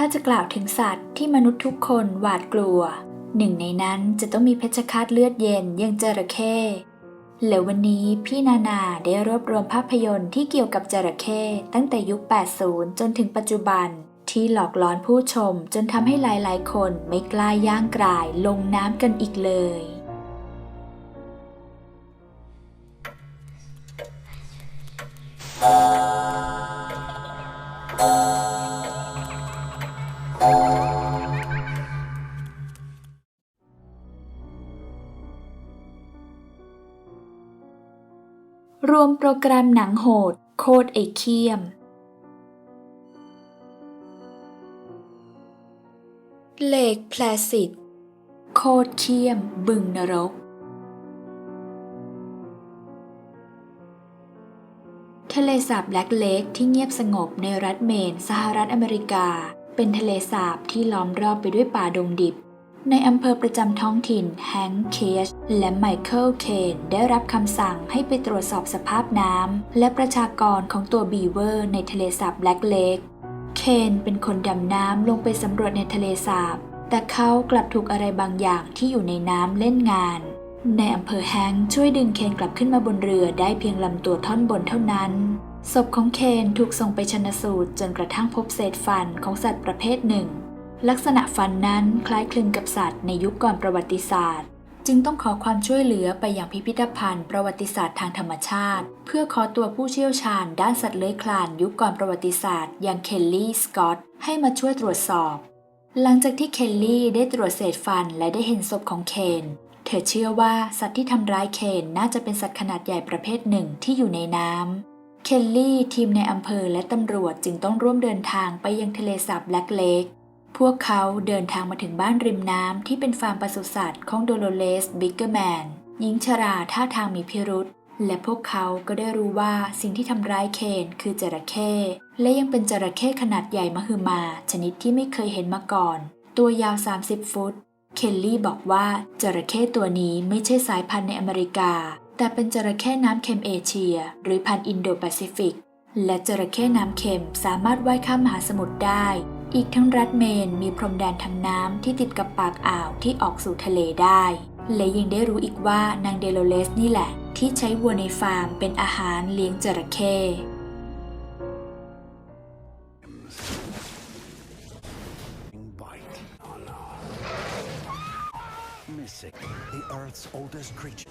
ถ้าจะกล่าวถึงสัตว์ที่มนุษย์ทุกคนหวาดกลัว หนึ่งในนั้นจะต้องมีเพชฌฆาตเลือดเย็นอย่างจระเข้และวันนี้พี่นานาได้รวบรวมภาพยนตร์ที่เกี่ยวกับจระเข้ตั้งแต่ยุค 80 จนถึงปัจจุบัน ที่หลอกล้อนผู้ชมจนทำให้หลายๆ คนไม่กล้าย่างกรายลงน้ำกันอีกเลย วมโปรแกรมหนังโหด โคดไอเคียม เลกแพลสิตโคดเคียม บึงนรก ทะเลสาบแบล็กเลกที่เงียบสงบในรัฐเมน สหรัฐอเมริกา เป็นทะเลสาบที่ล้อมรอบไปด้วยป่าดงดิบ ในอำเภอประจำท้องถิ่นแฮงค์เคชและไมเคิลเคนได้รับคำสั่งให้ไปตรวจสอบสภาพน้ำและประชากรของตัวบีเวอร์ในทะเลสาบแบล็กเลกเคนเป็นคนดำน้ำลงไปสำรวจในทะเลสาบ แต่เขากลับถูกอะไรบางอย่างที่อยู่ในน้ำเล่นงาน ในอำเภอแฮงค์ช่วยดึงเคนกลับขึ้นมาบนเรือได้เพียงลำตัวท่อนบนเท่านั้นศพของเคนถูกส่งไปชนสูตรจนกระทั่งพบเศษฟันของสัตว์ประเภทหนึ่ง ลักษณะฟันนั้นคล้ายคลึงกับสัตว์ในยุคก่อนประวัติศาสตร์ จึงต้องขอความช่วยเหลือไปยังพิพิธภัณฑ์ประวัติศาสตร์ทางธรรมชาติ เพื่อขอตัวผู้เชี่ยวชาญด้านสัตว์เลื้อยคลานยุคก่อนประวัติศาสตร์อย่างเคลลี่สกอตให้มาช่วยตรวจสอบ หลังจากที่เคลลี่ได้ตรวจเศษฟันและได้เห็นศพของเคนเธอเชื่อว่าสัตว์ที่ทำร้ายเคนน่าจะเป็นสัตว์ขนาดใหญ่ประเภทหนึ่งที่อยู่ในน้ำเคลลี่ทีมในอำเภอและตำรวจจึงต้องร่วมเดินทางไปยังทะเลสาบแบล็กเลก พวกเขาเดินทางมาถึงบ้านริมน้ำที่เป็นฟาร์มปศุสัตว์ของโดโลเลสบิกเกอร์แมนหญิงชราท่าทางมีพิรุษและพวกเขาก็ได้รู้ว่าสิ่งที่ทำร้ายเคนคือจระเข้และยังเป็นจระเข้ขนาดใหญ่มหึมา ชนิดที่ไม่เคยเห็นมาก่อน ตัวยาว 30 ฟุต เคลลี่บอกว่าจระเข้ตัวนี้ไม่ใช่สายพันธุ์ในอเมริกา แต่เป็นจระเข้น้ำเค็มเอเชีย หรือพันธุ์อินโดแปซิฟิก และจระเข้น้ำเค็มสามารถว่ายข้ามมหาสมุทรได้ อีกทั้งรัฐเมนมีพรมแดนทางน้ำที่ติดกับปากอ่าวที่ออกสู่ทะเลได้ และยังได้รู้อีกว่านางเดโลเลสนี่แหละ ที่ใช้วัวในฟาร์มเป็นอาหารเลี้ยงจระเข้ the Earth's oldest creature.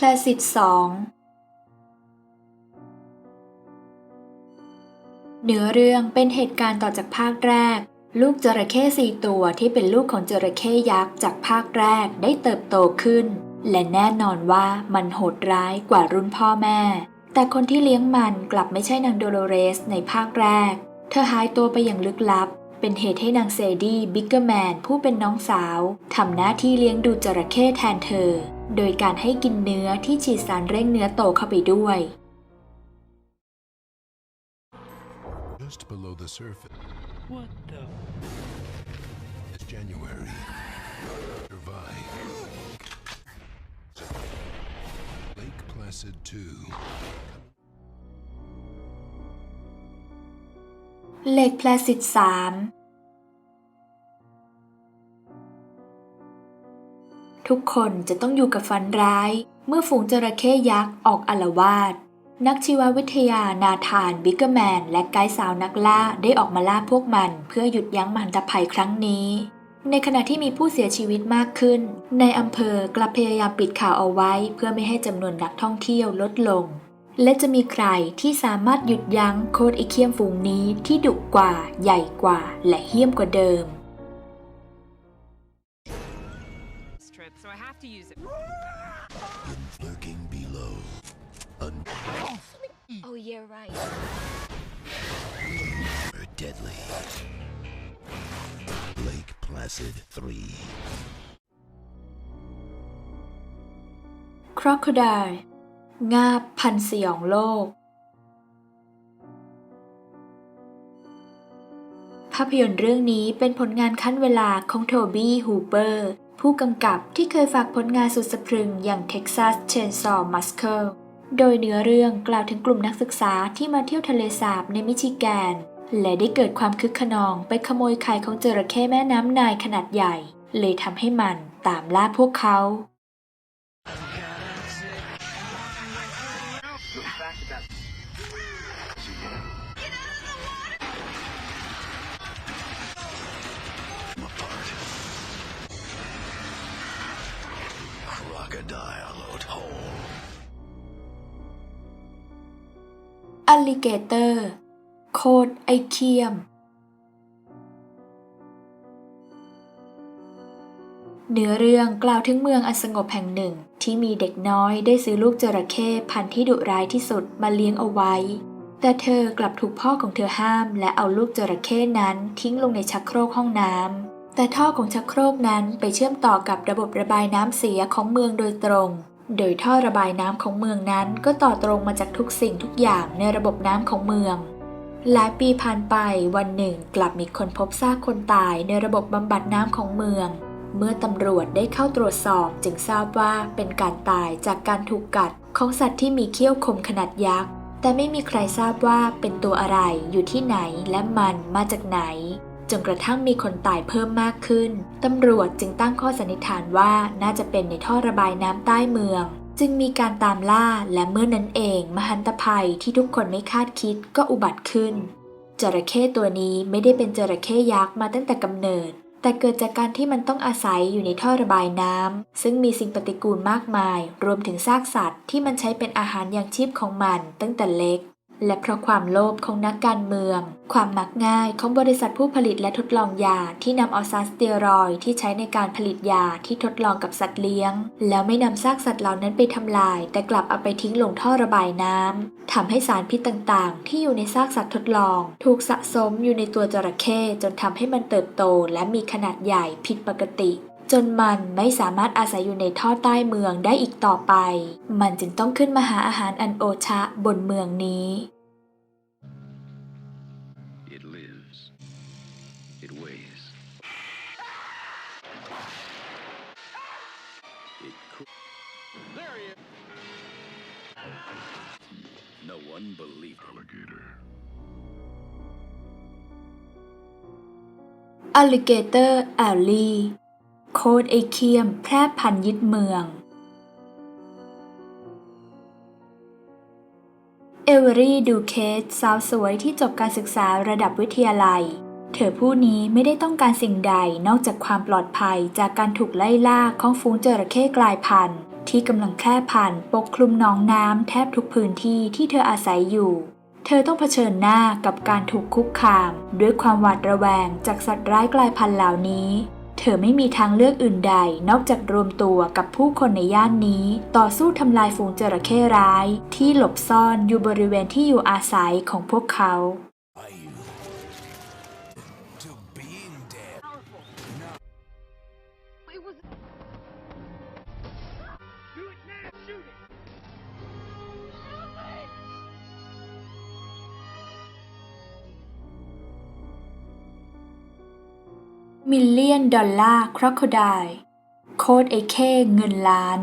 แพลสิตสองเนื้อเรื่องเป็นเหตุการณ์ต่อจากภาคแรก ลูกจระเข้สี่ตัวที่เป็นลูกของจระเข้ยักษ์จากภาคแรกได้เติบโตขึ้น และแน่นอนว่ามันโหดร้ายกว่ารุ่นพ่อแม่ แต่คนที่เลี้ยงมันกลับไม่ใช่นางโดโลเรสในภาคแรก เธอหายตัวไปอย่างลึกลับ เป็นเหตุให้นางเซดี้บิกเกอร์แมนผู้เป็นน้องสาวทำหน้าที่เลี้ยงดูจระเข้แทนเธอ โดยการให้กินเนื้อที่ฉีดสารเร่งเนื้อโตเข้าไปด้วย Just below the surface. What the? It's January. Survive. Lake Placid 2. เหล็กแพลสิต3 ทุกคนจะต้องอยู่กับฝันร้าย เมื่อฝูงจระเข้ยักษ์ออกอละวาด นักชีววิทยานาธานบิกเกอร์แมน และไกด์สาวนักล่าได้ออกมาล่าพวกมัน เพื่อหยุดยั้งมหันตภัยครั้งนี้ ในขณะที่มีผู้เสียชีวิตมากขึ้น ในอำเภอกลับพยายามปิดข่าวเอาไว้ เพื่อไม่ให้จำนวนนักท่องเที่ยวลดลง และจะมีใครที่สามารถหยุดยั้งโคดไอเคียมฝูงนี้ที่ดุกว่า ใหญ่กว่า และเหี้ยมกว่าเดิม yeah, right. deadly. Lake Placid 3. Crocodile งาบพันสยองโลกภภาพยนตร์เรื่องนี้เป็นผลงานขั้นเวลาของโทบี้ฮูเปอร์ ผู้กำกับที่เคยฝากผลงานสุดสะพรึงอย่าง Texas Chainsaw Massacre โดยเนื้อเรื่องกล่าวถึงกลุ่มนักศึกษาที่มาเที่ยวทะเลสาบในมิชิแกน และได้เกิดความคึกขนองไปขโมยไข่ของจระเข้แม่น้ำนายขนาดใหญ่ เลยทำให้มันตามล่าพวกเขา อ l ลิเกเตอร์ โคดไอเคียม เนื้อเรื่องกล่าวถึงเมืองอันสงบแห่งหนึ่งที่มีเด็กน้อยได้ซื้อลูกจระเข้พันธุ์ที่ดุร้ายที่สุดมาเลี้ยงเอาไว้ แต่เธอกลับถูกพ่อของเธอห้าม และเอาลูกจระเข้นั้นทิ้งลงในชักโครกห้องน้ำแต่ท่อของชักโครกนั้นไปเชื่อมต่อกับระบบระบายน้ำเสียของเมืองโดยตรง โดยท่อระบายน้ำของเมืองนั้นก็ต่อตรงมาจากทุกสิ่งทุกอย่างในระบบน้ำของเมือง หลายปีผ่านไปวันหนึ่งกลับมีคนพบซากคนตายในระบบบำบัดน้ำของเมือง เมื่อตำรวจได้เข้าตรวจสอบจึงทราบว่าเป็นการตายจากการถูกกัดของสัตว์ที่มีเขี้ยวคมขนาดยักษ์ แต่ไม่มีใครทราบว่าเป็นตัวอะไรอยู่ที่ไหนและมันมาจากไหน จนกระทั่งมีคนตายเพิ่มมากขึ้น ตำรวจจึงตั้งข้อสันนิษฐานว่าน่าจะเป็นในท่อระบายน้ำใต้เมือง จึงมีการตามล่าและเมื่อนั้นเอง มหันตภัยที่ทุกคนไม่คาดคิดก็อุบัติขึ้น จระเข้ตัวนี้ไม่ได้เป็นจระเข้ยักษ์มาตั้งแต่กำเนิด แต่เกิดจากการที่มันต้องอาศัยอยู่ในท่อระบายน้ำซึ่งมีสิ่งปฏิกูลมากมาย รวมถึงซากสัตว์ที่มันใช้เป็นอาหารอย่างชีพของมันตั้งแต่เล็ก และเพราะความโลภของนักการเมือง ความมักง่ายของบริษัทผู้ผลิตและทดลองยาที่นำเอาสารสเตียรอยที่ใช้ในการผลิตยาที่ทดลองกับสัตว์เลี้ยง แล้วไม่นำซากสัตว์เหล่านั้นไปทำลาย แต่กลับเอาไปทิ้งลงท่อระบายน้ำทำให้สารพิษต่างๆ ที่อยู่ในซากสัตว์ทดลอง ถูกสะสมอยู่ในตัวจระเข้จนทำให้มันเติบโตและมีขนาดใหญ่ผิดปกติ จนมันไม่สามารถอาศัยอยู่ในท่อใต้เมืองได้อีกต่อไป มันจึงต้องขึ้นมาหาอาหารอันโอชะบนเมืองนี้ It lives. It weighs. It could. There he is. No one believed alligator. Alligator Alley โคดไอเคียม แพร่พันยึดเมือง เอเวอรี่ดูเคสสาวสวยที่จบการศึกษาระดับวิทยาลัย เธอผู้นี้ไม่ได้ต้องการสิ่งใดนอกจากความปลอดภัยจากการถูกไล่ล่าของฝูงจระเข้กลายพันธุ์ ที่กำลังแพร่พันธุ์ปกคลุมหนองน้ำแทบทุกพื้นที่ที่เธออาศัยอยู่เธอต้องเผชิญหน้ากับการถูกคุกคาม ด้วยความหวาดระแวงจากสัตว์ร้ายกลายพันธุ์เหล่านี้ เธอไม่มีทางเลือกอื่นใด นอกจากรวมตัวกับผู้คนในย่านนี้ ต่อสู้ทำลายฝูงจระเข้ร้าย ที่หลบซ่อนอยู่บริเวณที่อยู่อาศัยของพวกเขา มิลเลียนดอลลาร์ครอ c ไดโคดไอเคเงินล้าน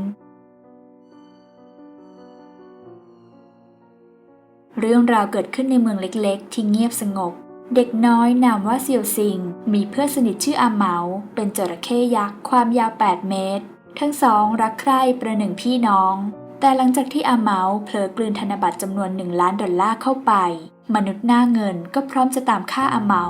เรื่องราวเกิดขึ้นในเมืองเล็กๆ ที่เงียบสงบ เด็กน้อยนามว่าเซียวซิง มีเพื่อนสนิทชื่ออาเหมา เป็นจระเข้ยักษ์ความยาว 8 เมตร ทั้งสองรักใคร่ประหนึ่งพี่น้อง แต่หลังจากที่อาเหมาเผลอกลืนธนบัตรจำนวนหนึ่งล้านดอลลาร์เข้าไป มนุษย์หน้าเงินก็พร้อมจะตามฆ่าอาเหมา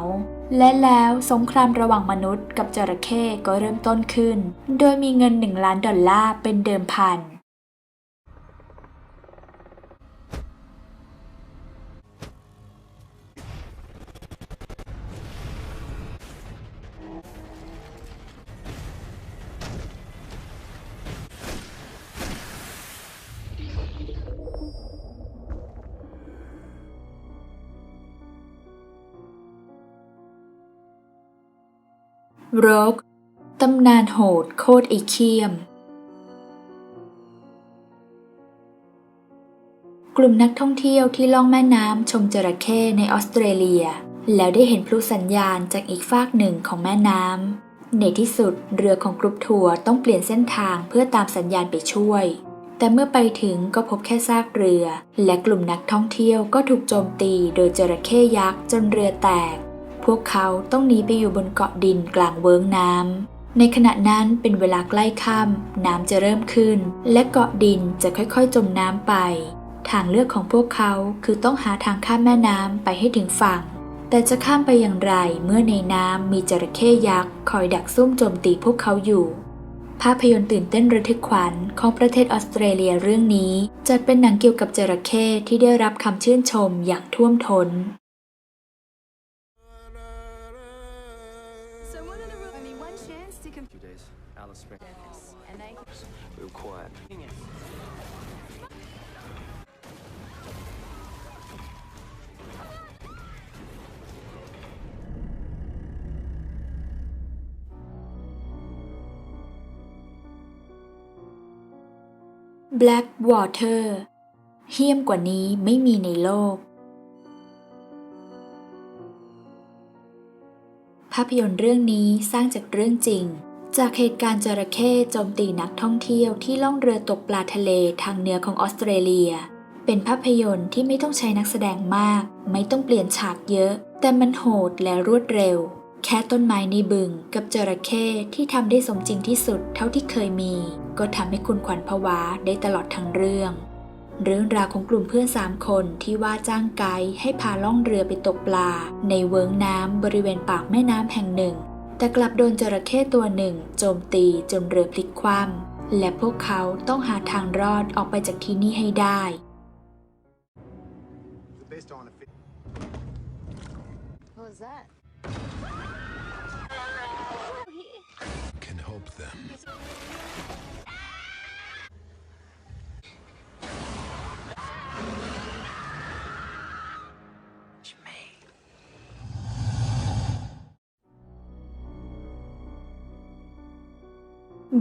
และแล้วสงครามระหว่างมนุษย์กับจระเข้ก็เริ่มต้นขึ้น โดยมีเงินหนึ่งล้านดอลลาร์เป็นเดิมพัน รก ตำนานโหดโคตรไอเคียม กลุ่มนักท่องเที่ยวที่ล่องแม่น้ำชมจระเข้ในออสเตรเลีย แล้วได้เห็นพลุสัญญาณจากอีกฝากหนึ่งของแม่น้ำ ในที่สุดเรือของกรุ๊ปทัวร์ต้องเปลี่ยนเส้นทางเพื่อตามสัญญาณไปช่วย แต่เมื่อไปถึงก็พบแค่ซากเรือ และกลุ่มนักท่องเที่ยวก็ถูกโจมตีโดยจระเข้ยักษ์จนเรือแตก พวกเขาต้องหนีไปอยู่บนเกาะดินกลางเวิ้งน้ำ ในขณะนั้นเป็นเวลาใกล้ค่ำน้ำจะเริ่มขึ้น และเกาะดินจะค่อยๆจมน้ำไป ทางเลือกของพวกเขาคือต้องหาทางข้ามแม่น้ำไปให้ถึงฝั่ง แต่จะข้ามไปอย่างไรเมื่อในน้ำมีจระเข้ยักษ์คอยดักซุ่มโจมตีพวกเขาอยู่ภาพยนตร์ตื่นเต้นระทึกขวัญของประเทศออสเตรเลียเรื่องนี้ จัดเป็นหนังเกี่ยวกับจระเข้ที่ได้รับคำชื่นชมอย่างท่วมท้น Blackwater เหี้ยมกว่านี้ไม่มีในโลก ภาพยนตร์เรื่องนี้สร้างจากเรื่องจริง จากเหตุการณ์จระเข้โจมตีนักท่องเที่ยวที่ล่องเรือตกปลาทะเลทางเหนือของออสเตรเลีย เป็นภาพยนตร์ที่ไม่ต้องใช้นักแสดงมาก ไม่ต้องเปลี่ยนฉากเยอะ แต่มันโหดและรวดเร็ว แค่ต้นไม้ในบึงกับจระเข้ที่ทำได้สมจริงที่สุดเท่าที่เคยมี ก็ทำให้คุณขวัญผวาได้ตลอดทั้งเรื่อง เรื่องราวของกลุ่มเพื่อนสามคนที่ว่าจ้างไกด์ให้พาล่องเรือไปตกปลา ในเวิ้งน้ำบริเวณปากแม่น้ำแห่งหนึ่ง แต่กลับโดนจระเข้ตัวหนึ่ง โจมตีจนเรือพลิกคว่ำและพวกเขาต้องหาทางรอดออกไปจากที่นี่ให้ได้ them.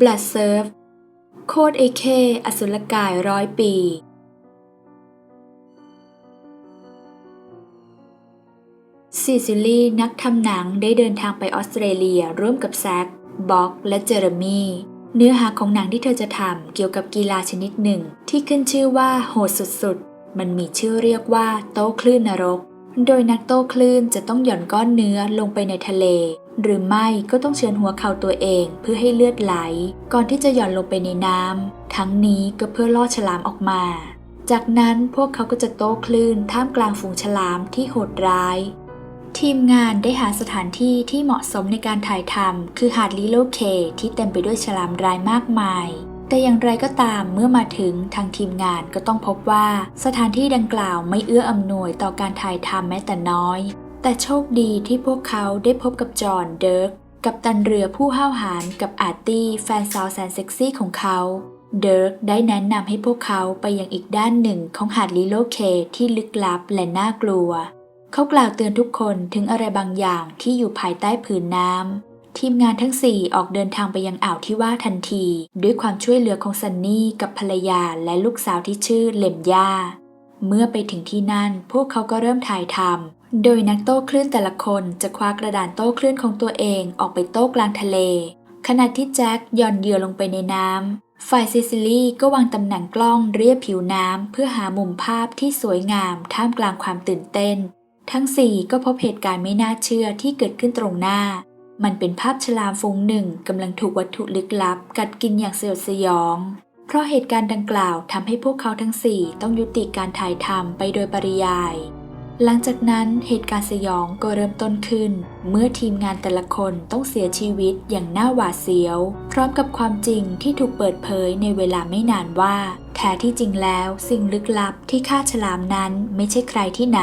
Blood Surf โคดเอเค อสุรกายร้อยปี ซิซิลีนักทำหนังได้เดินทางไปออสเตรเลียร่วมกับแซค บ็อกและเจอร์มีเนื้อหาของหนังที่เธอจะทำเกี่ยวกับกีฬาชนิดหนึ่ง ที่ขึ้นชื่อว่าโหดสุดๆ มันมีชื่อเรียกว่าโต้คลื่นนรก โดยนักโต้คลื่นจะต้องหย่อนก้อนเนื้อลงไปในทะเล หรือไม่ก็ต้องเชือนหัวเข่าตัวเองเพื่อให้เลือดไหล ก่อนที่จะหย่อนลงไปในน้ำทั้งนี้ก็เพื่อล่อฉลามออกมา จากนั้นพวกเขาก็จะโต้คลื่นท่ามกลางฝูงฉลามที่โหดร้าย ทีมงานได้หาสถานที่ที่เหมาะสมในการถ่ายทำคือหาดลิโลเคที่เต็มไปด้วยฉลามรายมากมาย แต่อย่างไรก็ตามเมื่อมาถึงทางทีมงานก็ต้องพบว่าสถานที่ดังกล่าวไม่เอื้ออำนวยต่อการถ่ายทำแม้แต่น้อย แต่โชคดีที่พวกเขาได้พบกับจอห์นเดิร์กกับตันเรือผู้ห้าวหาญกับอาร์ตี้แฟนสาวแสนเซ็กซี่ของเขาเดิร์กได้แนะนำให้พวกเขาไปยังอีกด้านหนึ่งของหาดลิโลเคที่ลึกลับและน่ากลัว เขากล่าวเตือนทุกคนถึงอะไรบางอย่างที่อยู่ภายใต้ผืนน้ำ ทีมงานทั้งสี่ออกเดินทางไปยังอ่าวที่ว่าทันที ด้วยความช่วยเหลือของซันนี่กับภรรยาและลูกสาวที่ชื่อเลมย่า เมื่อไปถึงที่นั่น พวกเขาก็เริ่มถ่ายทำโดยนักโต้คลื่นแต่ละคนจะคว้ากระดานโต้คลื่นของตัวเองออกไปโต้กลางทะเล ขณะที่แจ็คย่อนเหยื่อลงไปในน้ำฝ่ายซิซิลีก็วางตำแหน่งกล้องเรียบผิวน้ำเพื่อหามุมภาพที่สวยงามท่ามกลางความตื่นเต้น ทั้งสี่ก็พบเหตุการณ์ไม่น่าเชื่อที่เกิดขึ้นตรงหน้า มันเป็นภาพฉลามฝูงหนึ่งกำลังถูกวัตถุลึกลับ กัดกินอย่างสยดสยอง เพราะเหตุการณ์ดังกล่าวทำให้พวกเขาทั้งสี่ต้องยุติการถ่ายทำไปโดยปริยาย หลังจากนั้นเหตุการณ์สยองก็เริ่มต้นขึ้น เมื่อทีมงานแต่ละคนต้องเสียชีวิตอย่างน่าหวาดเสียว พร้อมกับความจริงที่ถูกเปิดเผยในเวลาไม่นานว่า แท้ที่จริงแล้วสิ่งลึกลับที่ฆ่าฉลามนั้นไม่ใช่ใครที่ไหน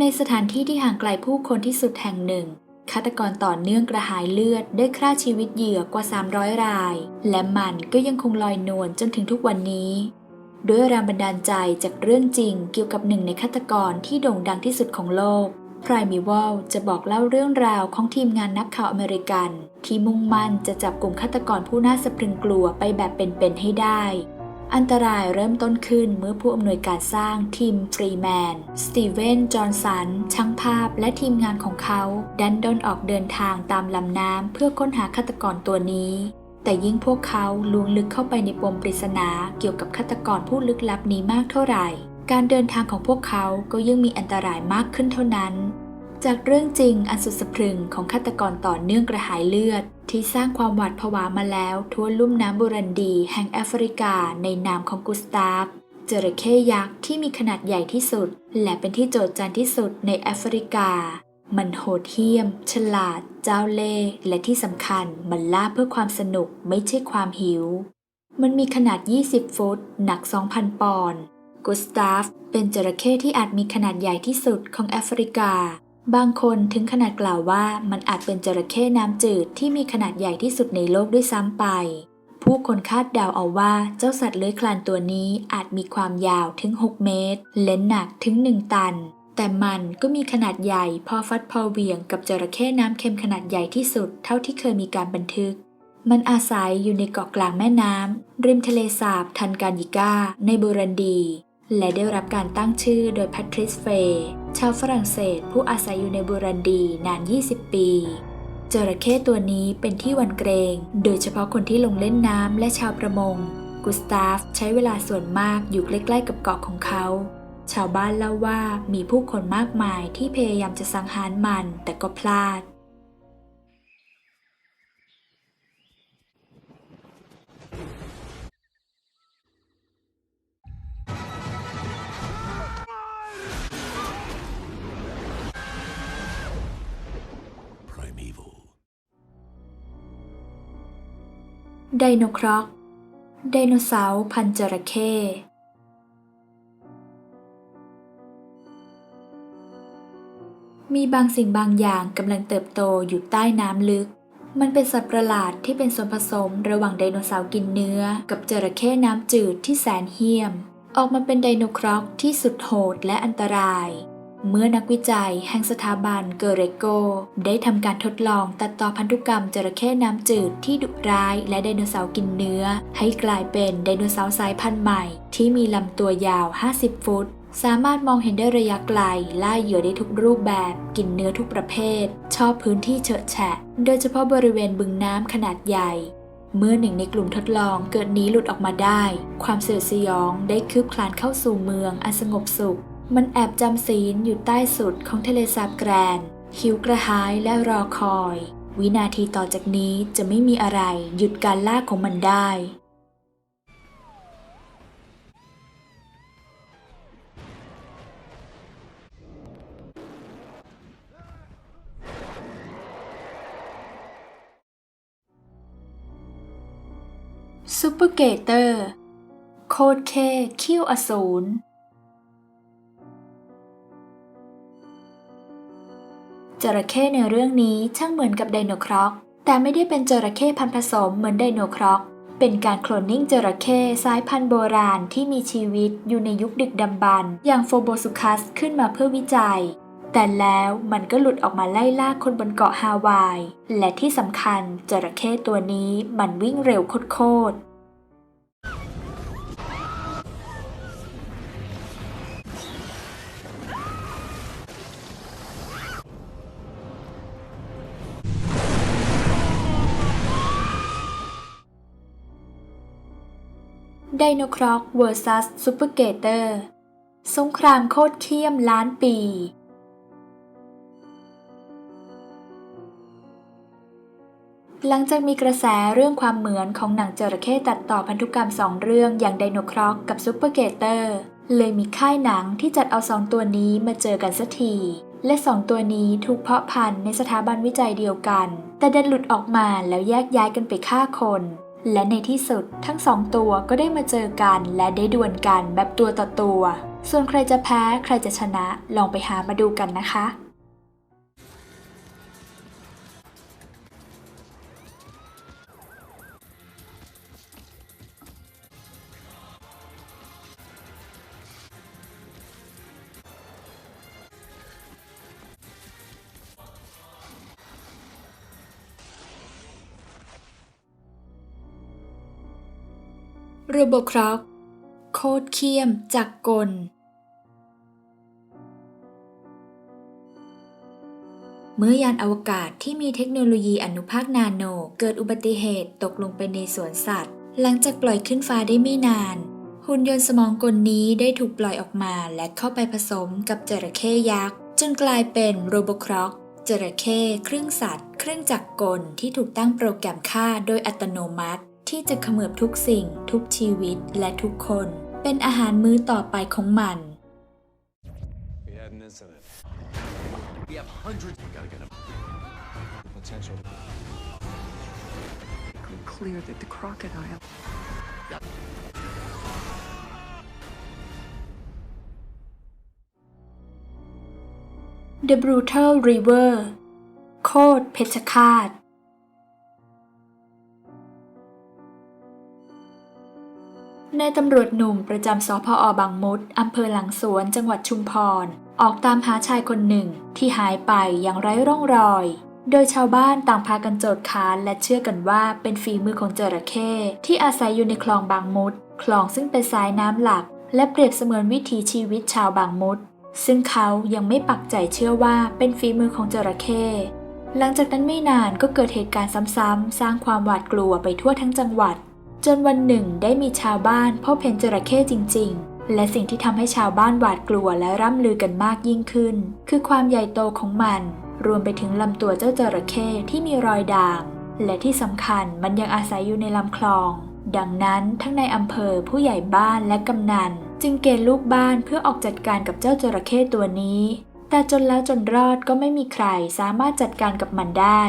ในสถานที่ที่ห่างไกลผู้คนที่สุดแห่งหนึ่งฆาตกรต่อเนื่องกระหายเลือดได้ฆ่าชีวิตเหยื่อกว่า 300 ราย และมันก็ยังคงลอยนวลจนถึงทุกวันนี้ ด้วยแรงบันดาลใจจากเรื่องจริงเกี่ยวกับหนึ่งในฆาตกรที่โด่งดังที่สุดของโลก Primeval จะบอกเล่าเรื่องราวของทีมงานนักข่าวอเมริกัน ที่มุ่งมั่นจะจับกลุ่มฆาตกรผู้น่าสะพรึงกลัวไปแบบเป็นๆให้ได้ อันตรายเริ่มต้นขึ้นเมื่อผู้อำนวยการสร้างทีมฟรีแมน สตีเวน จอห์นสัน ช่างภาพและทีมงานของเขา ดันดนออกเดินทางตามลำน้ำเพื่อค้นหาฆาตกรตัวนี้ แต่ยิ่งพวกเขาลวงลึกเข้าไปในปมปริศนาเกี่ยวกับฆาตกรผู้ลึกลับนี้มากเท่าไหร่ การเดินทางของพวกเขาก็ยิ่งมีอันตรายมากขึ้นเท่านั้น จากเรื่องจริงอันสุดสะพรึงของฆาตกรต่อเนื่องกระหายเลือด ที่สร้างความหวาดผวามาแล้วทั่วลุ่มน้ำบุรันดี แห่งแอฟริกาในนามของกุสตาฟจระเข้ยักษ์ที่มีขนาดใหญ่ที่สุด และเป็นที่โจษจันที่สุดในแอฟริกา มันโหดเหี้ยม ฉลาด เจ้าเล่ห์และที่สำคัญมันล่าเพื่อความสนุกไม่ใช่ความหิว มันมีขนาด 20 ฟุต หนัก 2,000 ปอนด์กุสตาฟเป็นจระเข้ที่อาจมีขนาดใหญ่ที่สุดของแอฟริกา บางคนถึงขนาดกล่าวว่ามันอาจเป็นจระเข้น้ำจืดที่มีขนาดใหญ่ที่สุดในโลกด้วยซ้ำไป ผู้คนคาดเดาเอาว่าเจ้าสัตว์เลื้อยคลานตัวนี้อาจมีความยาวถึง 6 เมตร และหนักถึง 1 ตัน แต่มันก็มีขนาดใหญ่พอฟัดพอเวียงกับจระเข้น้ำเค็มขนาดใหญ่ที่สุดเท่าที่เคยมีการบันทึก มันอาศัยอยู่ในเกาะกลางแม่น้ำริมทะเลสาบทันการยิก้าในบูรันดี และได้รับการตั้งชื่อโดยแพทริสเฟย์ชาวฝรั่งเศสผู้อาศัยอยู่ในบูรันดีนาน 20 ปี จระเข้ตัวนี้เป็นที่วันเกรง โดยเฉพาะคนที่ลงเล่นน้ำและชาวประมง กุสตาฟใช้เวลาส่วนมากอยู่ใกล้ๆกับเกาะของเขา ชาวบ้านเล่าว่ามีผู้คนมากมายที่พยายามจะสังหารมันแต่ก็พลาด ไดโนครอกไดโนเสาร์พันจระเข้มีบางสิ่งบางอย่างกำลังเติบโตอยู่ใต้น้ำลึก มันเป็นสัตว์ประหลาดที่เป็นส่วนผสมระหว่างไดโนเสาร์กินเนื้อ กับจระเข้น้ำจืดที่แสนเหี้ยม ออกมาเป็นไดโนครอกที่สุดโหดและอันตราย เมื่อนักวิจัยแห่งสถาบันเกเรโก ได้ทำการทดลองตัดต่อพันธุกรรมจระเข้น้ำจืดที่ดุร้ายและไดโนเสาร์กินเนื้อ ให้กลายเป็นไดโนเสาร์สายพันธุ์ใหม่ ที่มีลำตัวยาว 50 ฟุต สามารถมองเห็นได้ระยะไกลล่าเหยื่อได้ทุกรูปแบบ กินเนื้อทุกประเภท ชอบพื้นที่เฉอะแฉะ โดยเฉพาะบริเวณบึงน้ำขนาดใหญ่เมื่อหนึ่งในกลุ่มทดลองเกิดหนีหลุดออกมาได้ ความเสียดสยองได้คืบคลานเข้าสู่เมืองอันสงบสุข มันแอบจำศีลอยู่ใต้สุดของทะเลสาบแกรน หิวกระหายและรอคอย วินาทีต่อจากนี้จะไม่มีอะไรหยุดการล่าของมันได้ ซูเปอร์เกเตอร์ โคดเคเขี้วอสูร จระเข้ในเรื่องนี้ช่างเหมือนกับไดโนครอก แต่ไม่ได้เป็นจระเข้พันธุ์ผสมเหมือนไดโนครอก เป็นการโคลนนิ่งจระเข้สายพันธุ์โบราณที่มีชีวิตอยู่ในยุคดึกดำบรรพ์อย่างโฟโบสุคัสขึ้นมาเพื่อวิจัย แต่แล้วมันก็หลุดออกมาไล่ล่าคนบนเกาะฮาวาย และที่สำคัญจระเข้ตัวนี้มันวิ่งเร็วโคตร ไดโนครอก vs ซูเปอร์เกเตอร์สงครามโคตรเขี้ยมล้านปี หลังจากมีกระแสเรื่องความเหมือนของหนังจระเข้ตัดต่อพันธุกรรมสองเรื่องอย่างไดโนครอกกับซูเปอร์เกเตอร์เลยมีค่ายหนังที่จัดเอาสองตัวนี้มาเจอกันสักที และสองตัวนี้ถูกเพาะพันธุ์ในสถาบันวิจัยเดียวกัน แต่ดันหลุดออกมาแล้วแยกย้ายกันไปฆ่าคน และในที่สุดทั้งสองตัวก็ได้มาเจอกันและได้ดวลกันแบบตัวต่อตัว ส่วนใครจะแพ้ใครจะชนะลองไปหามาดูกันนะคะ โรโบครอก โคตรเขี้ยมจากกล เมื่อยานอวกาศที่มีเทคโนโลยีอนุภาคนาโน เกิดอุบัติเหตุตกลงไปในสวนสัตว์ หลังจากปล่อยขึ้นฟ้าได้ไม่นาน หุ่นยนต์สมองกลนี้ได้ถูกปล่อยออกมาและเข้าไปผสมกับจระเข้ยักษ์ จนกลายเป็นโรโบครอกจระเข้ครึ่งสัตว์ ครึ่งจักรกลที่ถูกตั้งโปรแกรมฆ่าโดยอัตโนมัติ ที่จะเขมือบทุกสิ่ง ทุกชีวิตและทุกคน เป็นอาหารมื้อต่อไปของมัน We had an incident. We have hundreds. We gotta get him. Potential. Become clear that the crocodile. The Brutal River โคตรเพชฌฆาต นายตำรวจหนุ่มประจำสพอบางมดอำเภอหลังสวนจังหวัดชุมพร ออกตามหาชายคนหนึ่งที่หายไปอย่างไร้ร่องรอย โดยชาวบ้านต่างพากันโจดค้านและเชื่อกันว่าเป็นฝีมือของจระเข้ที่อาศัยอยู่ในคลองบางมดคลองซึ่งเป็นสายน้ำหลัก และเปรียบเสมือนวิถีชีวิตชาวบางมดซึ่งเขายังไม่ปักใจเชื่อว่าเป็นฝีมือของจระเข้หลังจากนั้นไม่นานก็เกิดเหตุการณ์ซ้ำๆสร้างความหวาดกลัวไปทั่วทั้งจังหวัด จนวันหนึ่งได้มีชาวบ้านพบเห็นจระเข้จริง ๆ และสิ่งที่ทำให้ชาวบ้านหวาดกลัวและร่ำลือกันมากยิ่งขึ้น คือความใหญ่โตของมัน รวมไปถึงลำตัวเจ้าจระเข้ที่มีรอยด่าง และที่สำคัญมันยังอาศัยอยู่ในลำคลอง ดังนั้นทั้งในอำเภอผู้ใหญ่บ้านและกำนัน จึงเกณฑ์ลูกบ้านเพื่อออกจัดการกับเจ้าจระเข้ตัวนี้ แต่จนแล้วจนรอดก็ไม่มีใครสามารถจัดการกับมันได้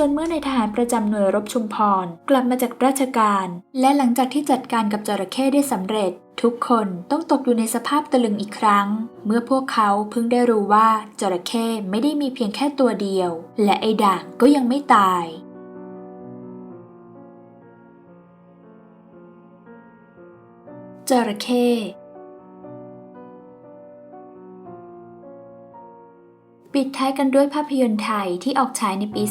จนเมื่อในายทหารประจำหน่วยรบชุมพร กลับมาจากราชการ และหลังจากที่จัดการกับจระเข้ได้สำเร็จ ทุกคนต้องตกอยู่ในสภาพตะลึงอีกครั้ง เมื่อพวกเขาเพิ่งได้รู้ว่าจระเข้ไม่ได้มีเพียงแค่ตัวเดียว และไอ้ด่างก็ยังไม่ตายจระเข้ ปิดท้ายกันด้วยภาพยนตร์ไทยที่ออกฉายในปี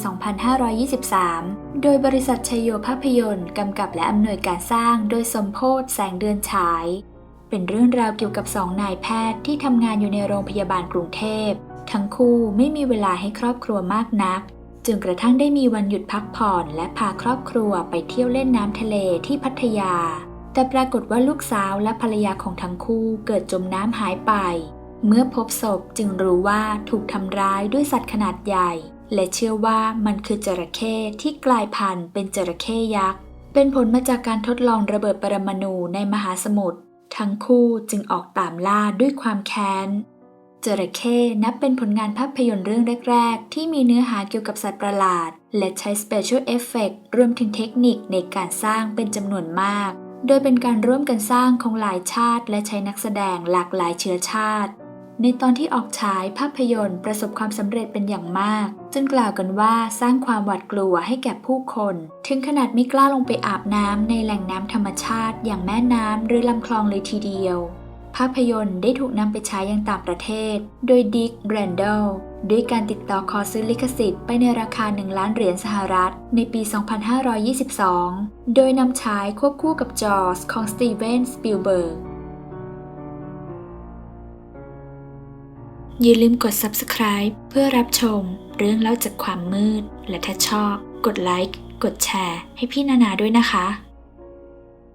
2523 โดยบริษัทชัยโยภาพยนตร์กำกับและอำนวยการสร้างโดยสมโพศแสงเดือนฉาย เป็นเรื่องราวเกี่ยวกับสองนายแพทย์ที่ทำงานอยู่ในโรงพยาบาลกรุงเทพ ทั้งคู่ไม่มีเวลาให้ครอบครัวมากนักจนกระทั่งได้มีวันหยุดพักผ่อน และพาครอบครัวไปเที่ยวเล่นน้ำทะเลที่พัทยา แต่ปรากฏว่าลูกสาวและภรรยาของทั้งคู่เกิดจมน้ำหายไป เมื่อพบศพจึงรู้ว่าถูกทำร้ายด้วยสัตว์ขนาดใหญ่ และเชื่อว่ามันคือจระเข้ที่กลายพันธุ์เป็นจระเข้ยักษ์ เป็นผลมาจากการทดลองระเบิดปรมาณูในมหาสมุทร ทั้งคู่จึงออกตามล่าด้วยความแค้น จระเข้นับเป็นผลงานภาพยนตร์เรื่องแรก ๆ ที่มีเนื้อหาเกี่ยวกับสัตว์ประหลาด และใช้ Special Effect รวมถึงเทคนิคในการสร้างเป็นจำนวนมาก โดยเป็นการร่วมกันสร้างของหลายชาติ และใช้นักแสดงหลากหลายเชื้อชาติ ในตอนที่ออกฉายภาพยนตร์ประสบความสำเร็จเป็นอย่างมาก จนกล่าวกันว่าสร้างความหวาดกลัวให้แก่ผู้คน ถึงขนาดไม่กล้าลงไปอาบน้ำในแหล่งน้ำธรรมชาติ อย่างแม่น้ำหรือลำคลองเลยทีเดียว ภาพยนตร์ได้ถูกนำไปฉายยังต่างประเทศ โดยดิกแบรนดลด้วยการติดต่อขอซื้อลิขสิทธิ์ไปในราคา 1 ล้านเหรียญสหรัฐ ในปี 2522 โดยนำฉายควบคู่กับจอร์สของสตีเวนสปิลเบิร์ก อย่าลืมกด subscribe เพื่อรับชม เรื่องเล่าจากความมืด และถ้าชอบ กดไลค์ กดแชร์ ให้พี่นานาด้วยนะคะ